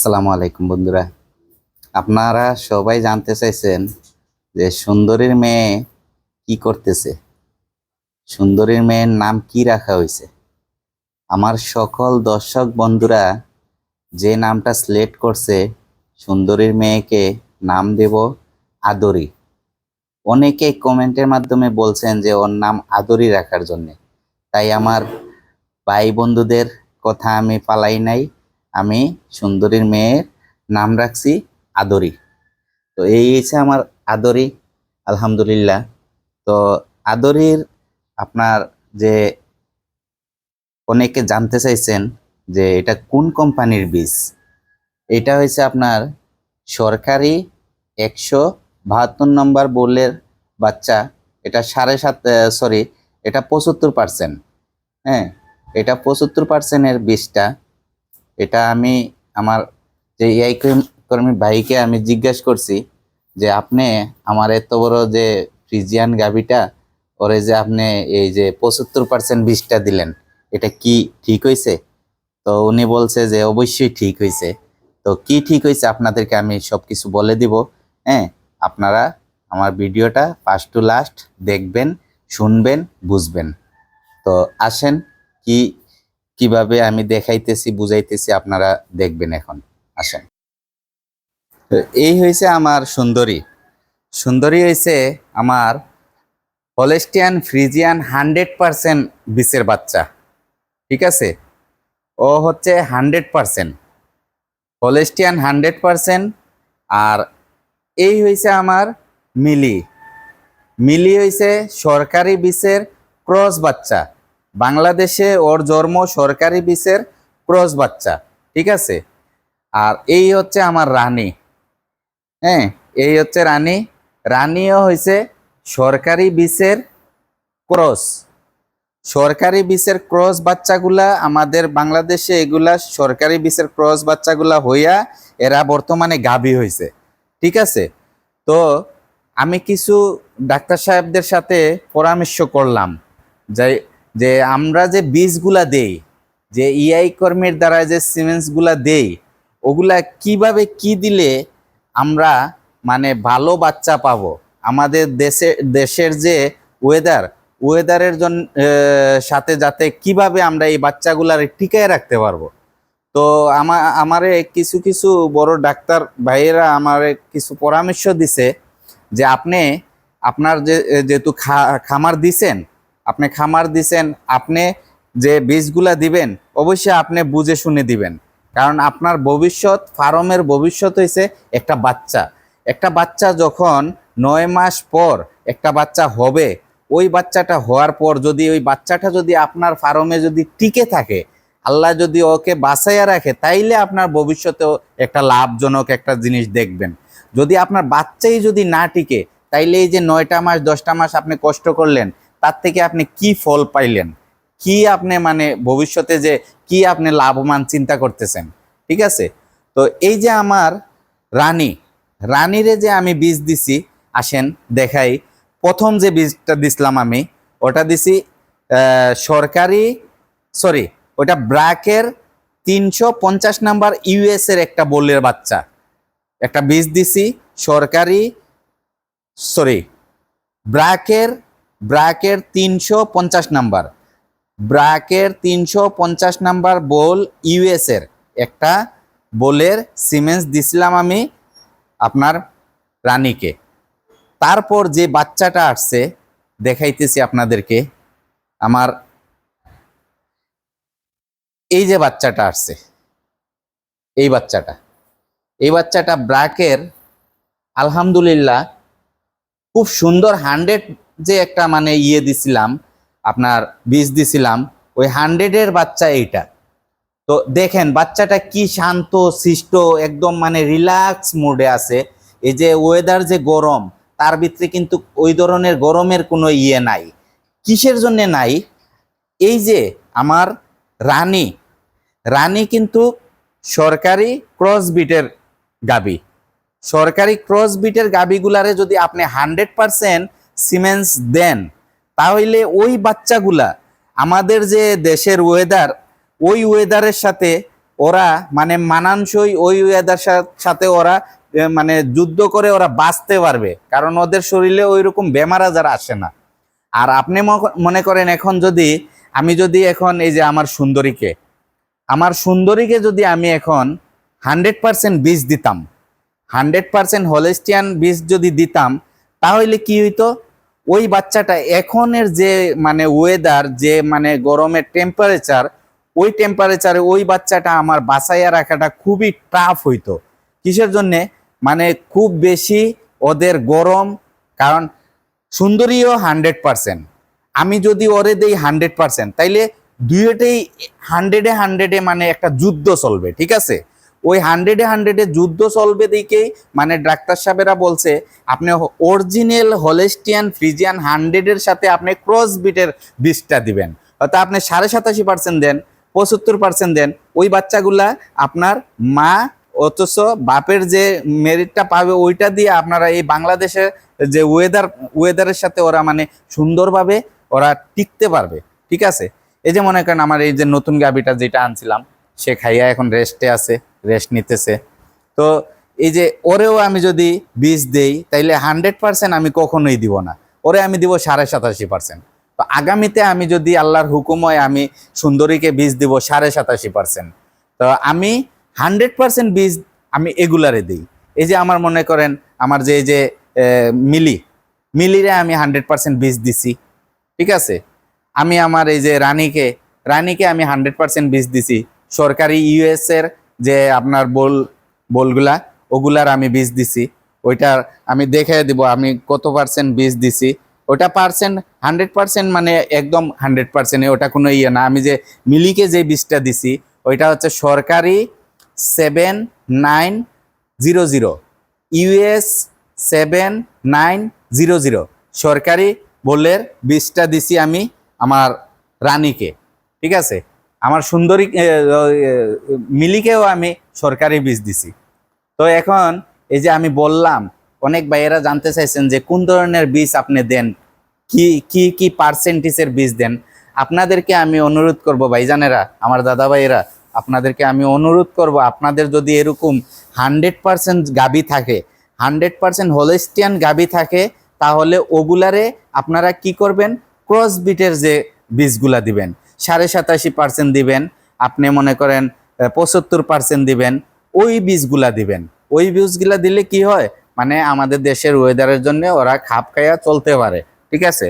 আসসালামু আলাইকুম বন্ধুরা। আপনারা সবাই জানতে চাইছেন যে সুন্দরীর মেয়ে কি করতেছে? সুন্দরীর মেয়ের নাম কি রাখা হয়েছে? আমার সকল দর্শক বন্ধুরা যে নামটা সিলেক্ট করছে, সুন্দরীর মেয়েকে নাম দেব আদরি। অনেকে কমেন্টের মাধ্যমে বলছেন যে ওর নাম আদরি রাখার জন্যে। তাই আমার ভাই বন্ধুদের কথা আমি পালাই নাই। আমি সুন্দরীর মেয়ের নাম রাখছি আদরি। তো এই হচ্ছে আমার আদরি, আলহামদুলিল্লাহ। তো আদরির আপনার যে অনেকে জানতে চাইছেন যে এটা কোন কোম্পানির বীজ? এটা হয়েছে আপনার সরকারি একশো বাহাত্তর নম্বর বোলের বাচ্চা। এটা সাড়ে সাত সরি এটা পঁচাত্তর পার্সেন্ট হ্যাঁ এটা পঁচাত্তর পার্সেন্টের বীজটা এটা আমি আমার যে এআই কর্মী ভাইকে আমি জিজ্ঞাসা করছি যে, আপনি আমার এত বড় যে ফ্রিজিয়ান গাভিটা, ওরে যে আপনি এই যে পঁচাত্তর পার্সেন্ট বীজটা দিলেন, এটা কি ঠিক হয়েছে তো উনি বলছে যে, অবশ্যই ঠিক হয়েছে তো কি ঠিক হয়েছে আপনাদেরকে আমি সব কিছু বলে দিব। হ্যাঁ আপনারা আমার ভিডিওটা ফার্স্ট টু লাস্ট দেখবেন, শুনবেন, বুঝবেন। তো আসেন, কি কীভাবে আমি দেখাইতেছি, বুঝাইতেছি, আপনারা দেখবেন এখন। আসেন। এই হয়েছে আমার সুন্দরী। সুন্দরী হয়েছে আমার হলেস্টিয়ান ফ্রিজিয়ান হান্ড্রেড পারসেন্ট বিসের বাচ্চা। ঠিক আছে? ও হচ্ছে hundred percent Holstein hundred percent আর এই হয়েছে আমার মিলি। মিলি হয়েছে সরকারি বিসের ক্রস বাচ্চা। বাংলাদেশে ওর জন্ম সরকারি বিসের ক্রস বাচ্চা, ঠিক আছে? আর এই হচ্ছে আমার রানী। হ্যাঁ এই হচ্ছে রানী। রানীও হয়েছে সরকারি বিসের ক্রস। সরকারি বিসের ক্রস বাচ্চাগুলা আমাদের বাংলাদেশে এগুলা সরকারি বিসের ক্রস বাচ্চাগুলা হইয়া এরা বর্তমানে গাভী হয়েছে ঠিক আছে? তো আমি কিছু ডাক্তার সাহেবদের সাথে পরামর্শ করলাম যে যে আমরা যে বীজগুলা দেই, যে ইআই কর্মীর দ্বারা যে সিমেন্টসগুলা দেই, ওগুলা কীভাবে কি দিলে আমরা মানে ভালো বাচ্চা পাবো? আমাদের দেশে, দেশের যে ওয়েদার ওয়েদারের জন্য সাথে যাতে কীভাবে আমরা এই বাচ্চাগুলার টিকায় রাখতে পারব? তো আমার আমারে কিছু কিছু বড় ডাক্তার ভাইয়েরা আমার কিছু পরামর্শ দিছে যে আপনি আপনার যে, যেহেতু খামার দিছেন আপনি খামার দিছেন, আপনি যে বীজগুলা দিবেন, অবশ্যই আপনি বুঝে শুনে দিবেন। কারণ আপনার ভবিষ্যৎ, ফার্মের ভবিষ্যৎ হয়েছে একটা বাচ্চা। একটা বাচ্চা যখন নয় মাস পর একটা বাচ্চা হবে, ওই বাচ্চাটা হওয়ার পর যদি ওই বাচ্চাটা যদি আপনার ফার্মে যদি টিকে থাকে, আল্লাহ যদি ওকে বাঁচাইয়া রাখে, তাইলে আপনার ভবিষ্যতেও একটা লাভজনক একটা জিনিস দেখবেন। যদি আপনার বাচ্চাই যদি না টিকে, তাইলে এই যে নয়টা মাস, দশটা মাস আপনি কষ্ট করলেন তার থেকে আপনি কি ফল পাইলেন? কি আপনি মানে ভবিষ্যতে যে কি আপনি লাভবান চিন্তা করতেছেন? ঠিক আছে? তো এই যে আমার রানী, রানীরে যে আমি বীজ দিছি, আসেন, দেখাই। প্রথম যে বীজটা দিছিলাম আমি, ওটা দিছি সরকারি সরি ওটা ব্রাকের তিনশো পঞ্চাশ নাম্বার ইউএস এর একটা বলের বাচ্চা। একটা বীজ দিছি, সরকারি সরি ব্রাকের ব্রাকের তিনশো পঞ্চাশ নাম্বার। ব্র্যাকের তিনশো পঞ্চাশ নাম্বার বল ইউএস এর। একটা বোলের সিমেন্স দিছিলাম আমি আপনার রানীকে। তারপর যে বাচ্চাটা আসছে, দেখাইতেছি আপনাদেরকে। আমার এই যে বাচ্চাটা আসছে, এই বাচ্চাটা। এই বাচ্চাটা ব্র্যাকের আলহামদুলিল্লাহ খুব সুন্দর হান্ড্রেড যে একটা মানে ইয়ে দিছিলাম, আপনার বীজ দিছিলাম, ওই হান্ড্রেডের বাচ্চা এইটা। তো দেখেন, বাচ্চাটা কি শান্ত, শিষ্ট, একদম মানে রিল্যাক্স মুডে আছে। এই যে ওয়েদার যে গরম, তার ভিতরে কিন্তু ওই ধরনের গরমের কোনো ইয়ে নাই। কিসের জন্য নাই? এই যে আমার রানী রানী কিন্তু সরকারি ক্রস বিটের গাবি। সরকারি ক্রস বিটের গাবিগুলারে যদি আপনি হান্ড্রেড পারসেন্ট সিমেন্স দেন, তাহলে ওই বাচ্চাগুলা আমাদের যে দেশের ওয়েদার ওই ওয়েদারের সাথে ওরা মানে মানানসই ওই ওয়েদার সাথে ওরা মানে যুদ্ধ করে ওরা বাঁচতে পারবে। কারণ ওদের শরীরে ওই রকম বেমার আজার আসে না। আর আপনি মনে করেন এখন যদি আমি যদি এখন এই যে আমার সুন্দরীকে আমার সুন্দরীকে যদি আমি এখন হান্ড্রেড পার্সেন্ট বীজ দিতাম হান্ড্রেড পার্সেন্ট হলেস্টিয়ান বীজ যদি দিতাম, তাহলে কি হইতো? ওই বাচ্চাটা এখনের যে মানে ওয়েদার যে মানে গরমের টেম্পারেচার ওই টেম্পারেচারে ওই বাচ্চাটা আমার বাঁচাইয়া রাখাটা খুবই টাফ হইতো। কিসের জন্যে? মানে খুব বেশি ওদের গরম, কারণ সুন্দরীও হান্ড্রেড পার্সেন্ট আমি যদি ওরে দেই হান্ড্রেড পার্সেন্ট তাইলে দুইটাই হান্ড্রেডে হান্ড্রেডে মানে একটা যুদ্ধ চলবে, ঠিক আছে? ওই হান্ড্রেডে হান্ড্রেডে যুদ্ধ চলবে দিকেই মানে ডাক্তার সাহেবেরা বলছে, আপনি অরিজিনাল হলেস্টিয়ান ফ্রিজিয়ান হান্ড্রেডের সাথে আপনি ক্রস বিটের বীজটা দিবেন। অর্থাৎ আপনি সাড়ে সাতাশি পার্সেন্ট দেন, পঁচাত্তর পার্সেন্ট দেন, ওই বাচ্চাগুলা আপনার মা অথচ বাপের যে মেরিটটা পাবে ওইটা দিয়ে আপনারা এই বাংলাদেশের যে ওয়েদার ওয়েদারের সাথে ওরা মানে সুন্দরভাবে ওরা টিকতে পারবে, ঠিক আছে? এই যে মনে করেন আমার এই যে নতুন গাবিটা যেটা আনছিলাম, সে খাইয়া এখন রেস্টে আছে। রেস্ট নিতেছে। তো এই যে ওরেও আমি যদি বীজ দেই, তাইলে হান্ড্রেড পার্সেন্ট আমি কখনোই দিব না। ওরে আমি দিব সাড়ে সাতাশি পার্সেন্ট তো আগামীতে আমি যদি আল্লাহর হুকুম হয়, আমি সুন্দরীকে বীজ দিব সাড়ে সাতাশি পার্সেন্ট তো আমি হান্ড্রেড পার্সেন্ট বীজ আমি এগুলারে দিই। এই যে আমার মনে করেন, আমার যে, এই যে মিলি, মিলিরে আমি হান্ড্রেড পার্সেন্ট বীজ দিছি। ঠিক আছে? আমি আমার এই যে রানীকে রানীকে আমি হান্ড্রেড পার্সেন্ট বীজ দিছি। সরকারি ইউএস এর যে আপনার বল, বলগুলা, ওগুলার আমি বীজ দিছি। ওইটার আমি দেখে দিব, আমি কত পার্সেন্ট বীজ দিছি। ওটা পার্সেন্ট হান্ড্রেড পার্সেন্ট মানে একদম হান্ড্রেড পার্সেন্ট ওটা কোনো ইয়ে না। আমি যে মিলিকে যে বীজটা দিছি, ওইটা হচ্ছে সরকারি seven nine zero zero US seven nine zero zero সরকারি বলের বীজটা দিছি আমি আমার রানীকে। ঠিক আছে? আমার সুন্দরী মিলিকেও আমি সরকারি বীজ দিছি। তো এখন এই যে আমি বললাম, অনেক ভাইয়েরা জানতে চাইছেন যে কোন ধরনের বীজ আপনি দেন, কি কি কি পার্সেন্টেজের বীজ দেন? আপনাদেরকে আমি অনুরোধ করব, ভাইজানেরা, আমার দাদা ভাইয়েরা আপনাদেরকে আমি অনুরোধ করব, আপনাদের যদি এরকম হান্ড্রেড পার্সেন্ট গাবি থাকে হান্ড্রেড পার্সেন্ট হোলেস্টিয়ান গাবি থাকে, তাহলে ওগুলারে আপনারা কি করবেন? ক্রস বিটের যে বীজগুলা দিবেন। সাড়ে সাতাশি পার্সেন্ট দিবেন, আপনি মনে করেন পঁচাত্তর পার্সেন্ট দিবেন, ওই বীজগুলা দিবেন। ওই বীজগুলা দিলে কি হয়? মানে আমাদের দেশের ওয়েদারের জন্য ওরা খাপ খাইয়া চলতে পারে, ঠিক আছে?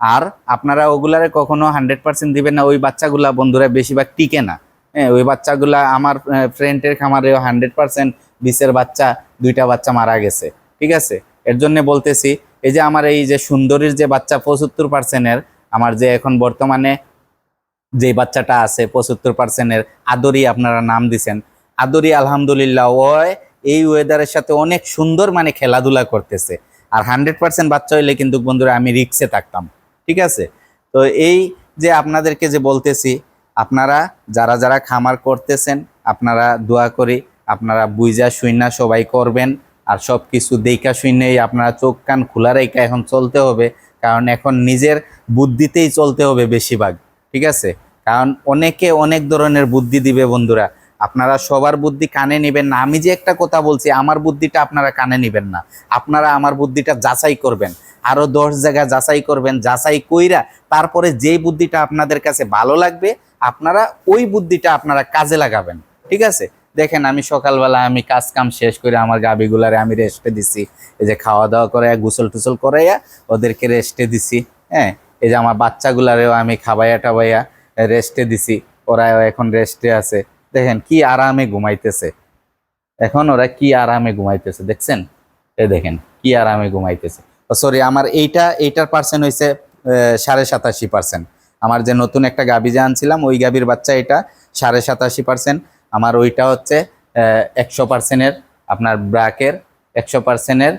আর আপনারা ওগুলারে কখনো হান্ড্রেড পার্সেন্ট দিবেন না, ওই বাচ্চাগুলা বন্ধুরা বেশিরভাগ টিকে না। হ্যাঁ ওই বাচ্চাগুলা আমার ফ্রেন্ডের খামারেও হান্ড্রেড পার্সেন্ট বিশের বাচ্চা, দুইটা বাচ্চা মারা গেছে, ঠিক আছে? এর জন্য বলতেছি, এই যে আমার এই যে সুন্দরীর যে বাচ্চা পঁচাত্তর পার্সেন্টের আমার যে এখন বর্তমানে যে বাচ্চাটা আছে, পঁচাত্তর পার্সেন্টের আদরি আপনারা নাম দিছেন। আদরি আলহামদুলিল্লাহ ও এই ওয়েদারের সাথে অনেক সুন্দর মানে খেলাধুলা করতেছে। আর হান্ড্রেড পার্সেন্ট বাচ্চা হইলে কিন্তু বন্ধুরা আমি রিক্সে থাকতাম, ঠিক আছে? তো এই যে আপনাদেরকে যে বলতেছি, আপনারা যারা যারা খামার করতেছেন, আপনারা দোয়া করি, আপনারা বুইজা শুইনা সবাই করবেন, আর সব কিছু দেখা শুনেই আপনারা চোখ কান খোলা রেখা এখন চলতে হবে, কারণ এখন নিজের বুদ্ধিতেই চলতে হবে বেশিরভাগ। ঠিক আছে? কারণ অনেকে অনেক ধরনের বুদ্ধি দিবে বন্ধুরা। আপনারা সবার বুদ্ধি কানে নেবেন না। আমি যে একটা কথা বলছি, আমার বুদ্ধিটা আপনারা কানে নেবেন না। আপনারা আমার বুদ্ধিটা যাচাই করবেন। আরও দশ জায়গা যাচাই করবেন, যাচাই কইরা তারপরে যেই বুদ্ধিটা আপনাদের কাছে ভালো লাগবে, আপনারা ওই বুদ্ধিটা আপনারা কাজে লাগাবেন। ঠিক আছে? দেখেন, আমি সকালবেলা আমি কাজ কাম শেষ করে আমার গাবিগুলারে আমি রেস্টে দিছি। এই যে খাওয়া দাওয়া করে গোসল টুসল করাইয়া ওদেরকে রেস্টে দিছি। হ্যাঁ? এই যে আমার বাচ্চাগুলারেও আমি খাবাইয়া টাবাইয়া রেস্টে দিছি, ওরাও এখন রেস্টে আছে। দেখেন কি আরামে ঘুমাইতেছে। এখন ওরা কি আরামে ঘুমাইতেছে, দেখছেন? এই দেখেন, কি আরামে ঘুমাইতেছে। সরি আমার এইটা, এইটার পার্সেন্ট হয়েছে সাড়ে সাতাশি পার্সেন্ট আমার যে নতুন একটা গাবি যে আনছিলাম, ওই গাবির বাচ্চা এটা সাড়ে সাতাশি পার্সেন্ট আমার ওইটা হচ্ছে একশো পার্সেন্টের আপনার ব্রাকের একশো পার্সেন্টের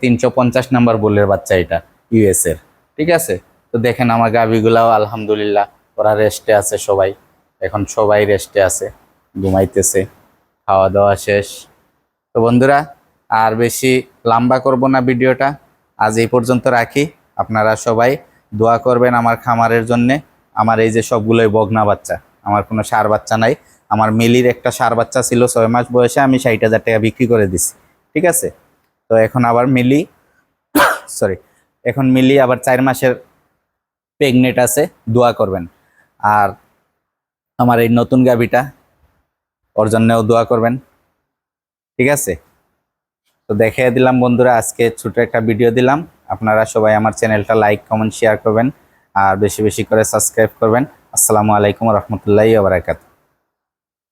তিনশো পঞ্চাশ নাম্বার বোলের বাচ্চা এটা ইউএসের ঠিক আছে? তো দেখেন আমার গাবিগুলাও আলহামদুলিল্লাহ, ওরা রেস্টে আছে সবাই। এখন সবাই রেস্টে আছে, ঘুমাইতেছে খাওয়া দাওয়া শেষ। তো বন্ধুরা, আর বেশি লম্বা করব না ভিডিওটা, আজ এই পর্যন্ত রাখি। আপনারা সবাই দোয়া করবেন আমার খামারের জন্যে। আমার এই যে সবগুলোই বগনা বাচ্চা, আমার কোনো সার বাচ্চা নাই। আমার মিলির একটা সার বাচ্চা ছিল ছয় মাস বয়সে, আমি ষাট হাজার টাকা বিক্রি করে দিছি। ঠিক আছে? তো এখন আবার মিলি সরি এখন মিলি আবার চার মাসের প্রেগনেন্ট আছে, দোয়া করবেন। আর আমার এই নতুন গাভিটা, ওর জন্যও দোয়া করবেন। ঠিক আছে? তো দেখে দিলাম বন্ধুরা, আজকে ছোট একটা ভিডিও দিলাম। আপনারা সবাই আমার চ্যানেলটা লাইক কমেন্ট শেয়ার করবেন। আর বেশি বেশি করে সাবস্ক্রাইব করবেন। আসসালামু আলাইকুম রহমতুল্লাহ বারাকাতু